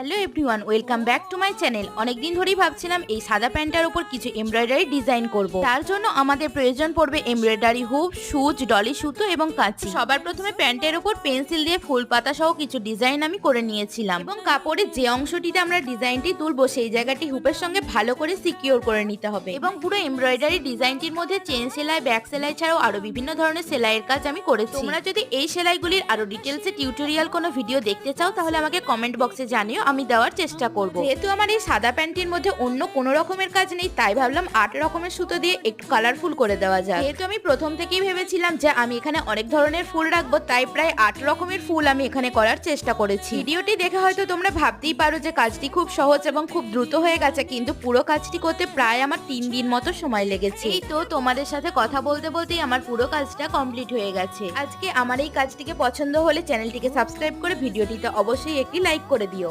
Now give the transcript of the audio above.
Hello everyone welcome back to my channel অনেকদিন ধরেই ভাবছিলাম এই সাদা প্যান্টটার উপর কিছু এমব্রয়ডারি ডিজাইন করব। তার জন্য আমাদের প্রয়োজন পড়বে এমব্রয়ডারি হুপ সুচ ডলি সুতো এবং কাঁচি। সবার প্রথমে প্যান্টের উপর পেন্সিল দিয়ে ফুল পাতা সহ কিছু ডিজাইন আমি করে নিয়েছিলাম। এবং কাপড়ের যে অংশটিতে আমরা ডিজাইনটি তুলবো, সেই জায়গাটি হুপের সঙ্গে ভালো করে সিকিওর করে নিতে হবে। এবং পুরো এমব্রয়ডারি ডিজাইনটির মধ্যে চেন সেলাই ব্যাক সেলাই ছাড়াও আরও বিভিন্ন ধরনের সেলাইয়ের কাজ আমি করেছি। তোমরা যদি এই সেলাইগুলির আরও ডিটেলসে টিউটোরিয়াল কোনো ভিডিও দেখতে চাও, তাহলে আমাকে কমেন্ট বক্সে জানিও। আমি দেওয়ার চেষ্টা করব। যেহেতু আমার এই সাদা প্যান্টির মধ্যে অন্য কোনো রকমের কাজ নেই তাই ভাবলাম আট রকমের সুতো দিয়ে একটু কালারফুল করে দেওয়া যায় যেহেতু আমি প্রথম থেকেই ভেবেছিলাম যে আমি এখানে অনেক ধরনের ফুল রাখব তাই প্রায় আট রকমের ফুল আমি এখানে করার চেষ্টা করেছি। ভিডিওটি দেখে হয়তো তোমরা ভাবতেই পারো যে কাজটি খুব সহজ এবং খুব দ্রুত হয়ে গেছে কিন্তু পুরো কাজটি করতে প্রায় আমার তিন দিন মতো সময় লেগেছে। এই তো তোমাদের সাথে কথা বলতে বলতেই আমার পুরো কাজটা কমপ্লিট হয়ে গেছে। আজকে আমার এই কাজটিকে পছন্দ হলে চ্যানেলটিকে সাবস্ক্রাইব করে ভিডিওটিতে অবশ্যই একটি লাইক করে দিও।